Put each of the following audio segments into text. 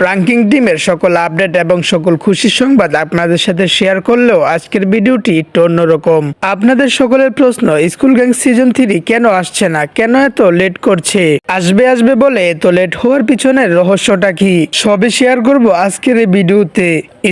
Pranking টিমের সকল update এবং সকল খুশির সংবাদ আপনাদের সাথে শেয়ার করলেও আজকের ভিডিওটি একটু অন্যরকম। আপনাদের সকলের প্রশ্ন, স্কুল গ্যাং সিজন থ্রি কেন আসছে না? কেন এত লেট করছে? আসবে আসবে বলে এত লেট হওয়ার পিছনের রহস্যটা কি? সবে শেয়ার করব আজকের এই ভিডিওতে।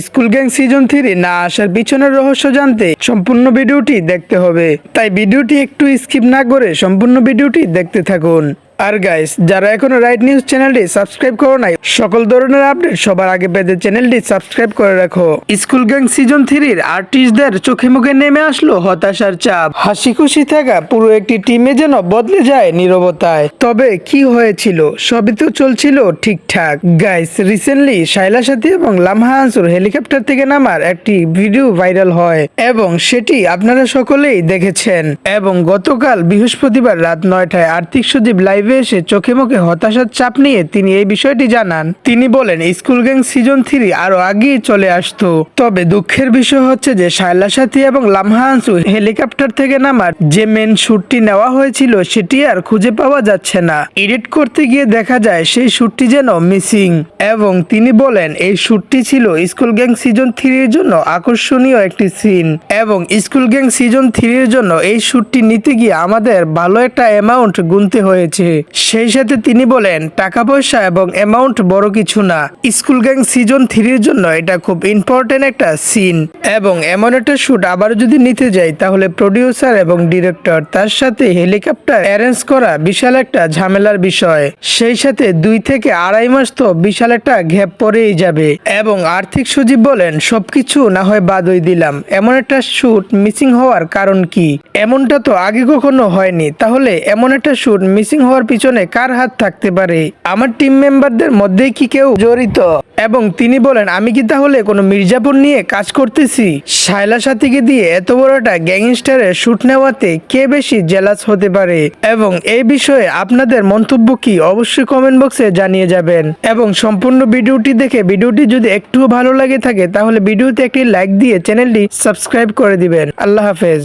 স্কুল গ্যাং সিজন থ্রি না আসার পিছনের রহস্য জানতে সম্পূর্ণ ভিডিওটি দেখতে হবে। তাই ভিডিওটি একটু স্কিপ না করে সম্পূর্ণ ভিডিওটি দেখতে থাকুন। আর গাইস যারা এখনও রাইট নিউজ চ্যানেলটি সাবস্ক্রাইব করো নাই, সকল ধরনের আপডেট সবার আগে পেতে চ্যানেলটি সাবস্ক্রাইব করে রাখো। স্কুল গ্যাং সিজন থ্রির আর্টিস্টদের চোখে মুখে নেমে আসলো হতাশার চাপ। হাসি খুশি থাকা পুরো একটি টিমে যেন বদলে যায় নীরবতায়। তবে কি হয়েছিল, সবই তো চলছিল ঠিকঠাক। গাইস রিসেন্টলি শাইলা সাথী এবং লামহা আনসুর হেলিকপ্টার থেকে নামার একটি ভিডিও ভাইরাল হয়, এবং সেটি আপনারা সকলেই দেখেছেন। এবং গতকাল বৃহস্পতিবার রাত নয়টায় আর্থিক সচিব লাইভে এসে চোখে মুখে হতাশার চাপ নিয়ে তিনি এই বিষয়টি জানান। তিনি বলেন, স্কুল গ্যাং সিজন থ্রি আরও আগেই চলে আসতো। তবে দুঃখের বিষয় হচ্ছে যে শায়লা সাথী এবং লামহা আনসু হেলিকপ্টার থেকে নামার যে মেন শুটটি নেওয়া হয়েছিল, সেটি আর খুঁজে পাওয়া যাচ্ছে না। এডিট করতে গিয়ে দেখা যায় সেই শুটটি যেন মিসিং। এবং তিনি বলেন, এই শুটটি ছিল স্কুল গ্যাং সিজন থ্রির জন্য আকর্ষণীয় একটি সিন। এবং স্কুল গ্যাং সিজন থ্রির জন্য এই শুটটি নিতে গিয়ে আমাদের ভালো একটা অ্যামাউন্ট গুনতে হয়েছে। সেই সাথে তিনি বলেন টাকা পয়সা এবং অ্যামাউন্ট বড় কিছু না। স্কুল গ্যাং সিজন থ্রির জন্য এটা খুব ইম্পর্টেন্ট একটা সিন এবং এমন একটা শুট আবার যদি নিতে যাই, তাহলে প্রডিউসার এবং ডিরেক্টর তার সাথে হেলিকপ্টার অ্যারেঞ্জ করা বিশাল একটা ঝামেলার বিষয়। সেই সাথে দুই থেকে আড়াই মাস তো বিশাল একটা ঘ্যাপ পরেই যাবে। এবং আর্থিক সচিব বলেন, সবকিছু না হয় বাদই দিলাম। এমন একটা শুট মিসিং হওয়ার কারণ কি? এমনটা তো আগে কখনো হয়নি। তাহলে এমন একটা শুট মিসিং হওয়ার পিছনে কার হাত থাকতে পারে? আমার টিম মেম্বারদের মধ্যেই কি কেউ জড়িত? এবং তিনি বলেন, আমি কি তাহলে কোনো মির্জাপুর নিয়ে কাজ করতেছি? শায়লা সাথীকে দিয়ে এত বড় একটা গ্যাংস্টারের শুট নেওয়াতে কে বেশি জেলাস হতে পারে? এবং এই বিষয়ে আপনাদের মন্তব্য কি অবশ্যই কমেন্ট বক্সে জানিয়ে যাবেন। এবং সম্পূর্ণ ভিডিওটি দেখে ভিডিওটি যদি একটুও ভালো লাগে থাকে, তাহলে ভিডিওতে একটি লাইক দিয়ে চ্যানেলটি সাবস্ক্রাইব করে দিবেন। আল্লাহ হাফেজ।